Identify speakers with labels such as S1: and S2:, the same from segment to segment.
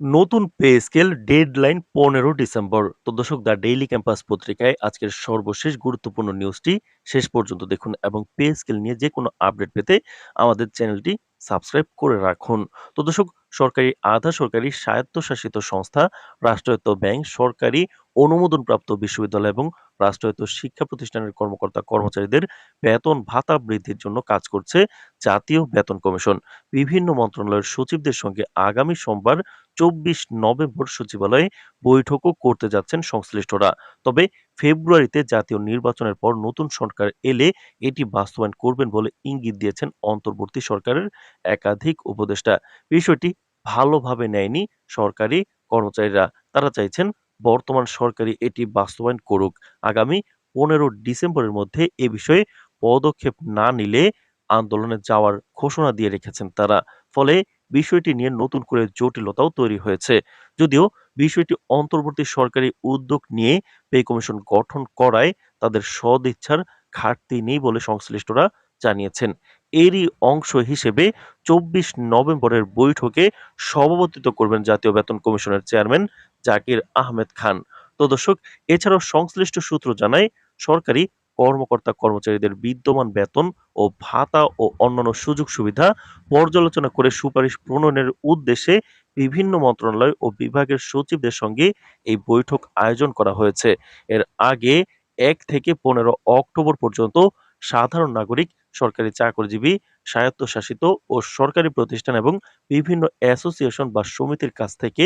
S1: নতুন pay scale deadline পনেরো December. তো দর্শক, দ্য ডেইলি ক্যাম্পাস পত্রিকায় আজকের সর্বশেষ গুরুত্বপূর্ণ নিউজটি শেষ পর্যন্ত দেখুন এবং পে স্কেল নিয়ে যে কোনো আপডেট পেতে আমাদের চ্যানেলটি সাবস্ক্রাইব করে রাখুন। তো দর্শক, সরকারি আধা সরকারি স্বায়ত্তশাসিত সংস্থা, রাষ্ট্রায়ত্ত ব্যাংক, সরকারি অনুমোদনপ্রাপ্ত বিশ্ববিদ্যালয় এবং রাষ্ট্রায়ত্ত শিক্ষা প্রতিষ্ঠানের কর্মকর্তা কর্মচারীদের বেতন ভাতা বৃদ্ধির জন্য কাজ করছে জাতীয় বেতন কমিশন। বিভিন্ন মন্ত্রণালয়ের সচিবদের সঙ্গে আগামী সোমবার চব্বিশ নভেম্বর সচিবালয়ে বৈঠকও করতে যাচ্ছেন সংশ্লিষ্টরা। তবে ফেব্রুয়ারিতে জাতীয় নির্বাচনের পর নতুন সরকার এলে এটি বাস্তবায়ন করবেন বলে ইঙ্গিত দিয়েছেন অন্তর্বর্তী সরকারের একাধিক উপদেষ্টা। বিষয়টি ভালোভাবে নেয়নি সরকারি কর্মচারীরা। তারা চাইছেন বর্তমান সরকারই এটি বাস্তবায়ন করুক। আগামী পনেরো ডিসেম্বরের মধ্যে এ বিষয়ে পদক্ষেপ না নিলে আন্দোলনে যাওয়ার ঘোষণা দিয়ে রেখেছেন তারা। ফলে বিষয়টি নিয়ে নতুন করে জটিলতাও তৈরি হয়েছে। যদিও বিষয়টি অন্তর্বর্তী সরকারি উদ্যোগ নিয়ে পে কমিশন গঠন করায় তাদের সদিচ্ছার ঘাটতি নেই বলে সংশ্লিষ্টরা জানিয়েছেন। এরই অংশ হিসেবে চব্বিশ নভেম্বরের বৈঠকে সভাপতিত্ব করবেন জাতীয় বেতন কমিশনের চেয়ারম্যান জাকির আহমেদ খান। তো দর্শক, এছাড়াও সংশ্লিষ্ট সূত্র জানায়, সরকারি কর্মকর্তা কর্মচারীদের বিদ্যমান বেতন ও ভাতা ও অন্যান্য সুযোগ সুবিধা পর্যালোচনা করে সুপারিশ প্রণয়নের উদ্দেশ্যে বিভিন্ন মন্ত্রণালয় ও বিভাগের সচিবদের সঙ্গে এই বৈঠক আয়োজন করা হয়েছে। এর আগে এক থেকে পনেরো অক্টোবর পর্যন্ত সাধারণ নাগরিক সরকারি চাকরিজীবী, স্বায়ত্তশাসিত ও সরকারি প্রতিষ্ঠান এবং বিভিন্ন অ্যাসোসিয়েশন বা সমিতির কাছ থেকে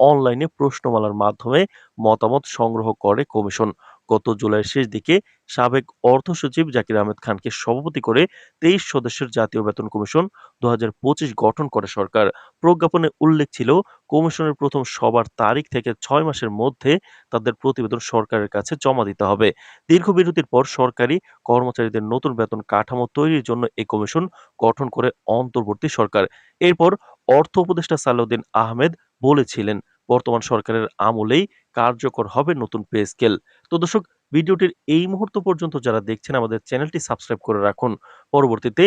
S1: অনলাইনে প্রশ্নমালার মাধ্যমে মতামত সংগ্রহ করে কমিশন। গত জুলাইয়ের শেষ দিকে সাবেক অর্থ সচিব জাকির আহমেদ খানকে সভাপতি করে তেইশ সদস্যের জাতীয় বেতন কমিশন দু হাজার পঁচিশ গঠন করে সরকার। প্রজ্ঞাপনে উল্লেখ ছিল, কমিশনের প্রথম সবার তারিখ থেকে ছয় মাসের মধ্যে তাদের প্রতিবেদন সরকারের কাছে জমা দিতে হবে। দীর্ঘ বিরতির পর সরকারি কর্মচারীদের নতুন বেতন কাঠামো তৈরির জন্য এই কমিশন গঠন করে অন্তর্বর্তী সরকার। এরপর অর্থ উপদেষ্টা সালাউদ্দিন আহমেদ বলেছিলেন বর্তমান সরকারের আমলেই কার্যকর হবে নতুন পে স্কেল। তো দর্শক, ভিডিওটির এই মুহূর্ত পর্যন্ত যারা দেখছেন, আমাদের চ্যানেলটি সাবস্ক্রাইব করে রাখুন। পরবর্তীতে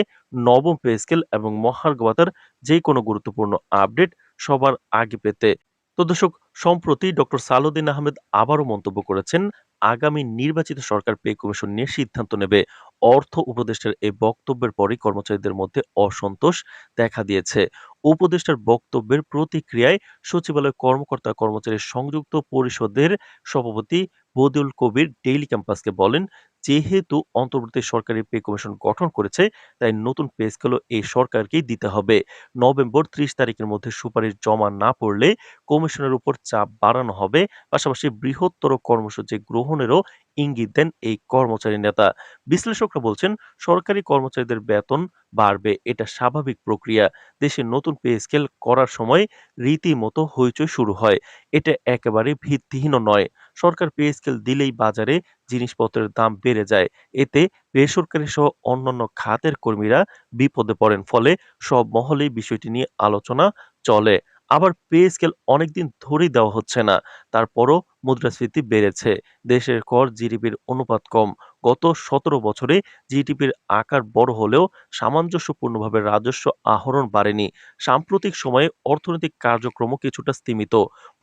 S1: নবম পে স্কেল এবং মহার্গবাতার যে কোনো গুরুত্বপূর্ণ আপডেট সবার আগে পেতে। তো দর্শক, সম্প্রতি ডক্টর সালুদ্দিন আহমেদ আবারও মন্তব্য করেছেন আগামী নির্বাচিত সরকার পে কমিশন নিয়ে সিদ্ধান্ত নেবে। অর্থ উপদেষ্টার এই বক্তব্যের পরই কর্মচারীদের মধ্যে অসন্তোষ দেখা দিয়েছে। উপদেষ্টার বক্তব্যের প্রতিক্রিয়ায় সচিবালয় কর্মকর্তা কর্মচারী সংযুক্ত পরিষদের সভাপতি বদিউল কবির ডেইলি ক্যাম্পাসকে বলেন, যেহেতু অন্তর্বর্তী সরকারি পে কমিশন গঠন করেছে, তাই নতুন পে স্কেলও এই সরকারকেই দিতে হবে। নভেম্বর ত্রিশ তারিখের মধ্যে সুপারিশ জমা না পড়লে কমিশনের উপর চাপ বাড়ানো হবে। পাশাপাশি বৃহত্তর কর্মসূচি গ্রহণেরও ইঙ্গিত দেন এই কর্মচারী নেতা। বিশ্লেষকরা বলছেন, সরকারি কর্মচারীদের বেতন বাড়বে, এটা স্বাভাবিক প্রক্রিয়া। দেশে নতুন পে স্কেল করার সময় রীতিমতো হইচই শুরু হয়। এটা একেবারে ভিত্তিহীন নয়। সরকার পে স্কেল দিলেই বাজারে জিনিসপত্রের দাম বেড়ে যায়। এতে বেসরকারি সহ অন্যান্য খাতের কর্মীরা বিপদে পড়েন, ফলে সব মহলেই বিষয়টি নিয়ে আলোচনা চলে। আবার পে স্কেল অনেকদিন ধরেই দেওয়া হচ্ছে না। তারপরও মুদ্রাস্ফীতি বেড়েছে। দেশের কর জিডিপির অনুপাত কম। গত সতেরো বছরে জিডিপির আকার বড় হলেও সামঞ্জস্যপূর্ণভাবে রাজস্ব আহরণ বাড়েনি। সাম্প্রতিক সময়ে অর্থনৈতিক কার্যক্রমও কিছুটা স্তীমিত।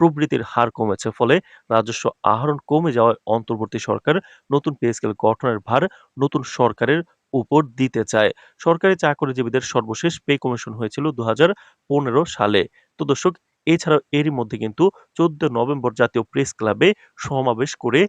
S1: প্রবৃদ্ধির হার কমেছে ফলে রাজস্ব আহরণ কমে যাওয়ায় অন্তর্বর্তী সরকার নতুন পে স্কেল গঠনের ভার নতুন সরকারের উপর দিতে চায়। সরকারি চাকরিজীবীদের সর্বশেষ পে কমিশন হয়েছিল দু হাজার পনেরো সালে। তো দর্শক এছাড়াও এরই মধ্যে কিন্তু চোদ্দ নভেম্বর জাতীয় প্রেস ক্লাবে সমাবেশ করে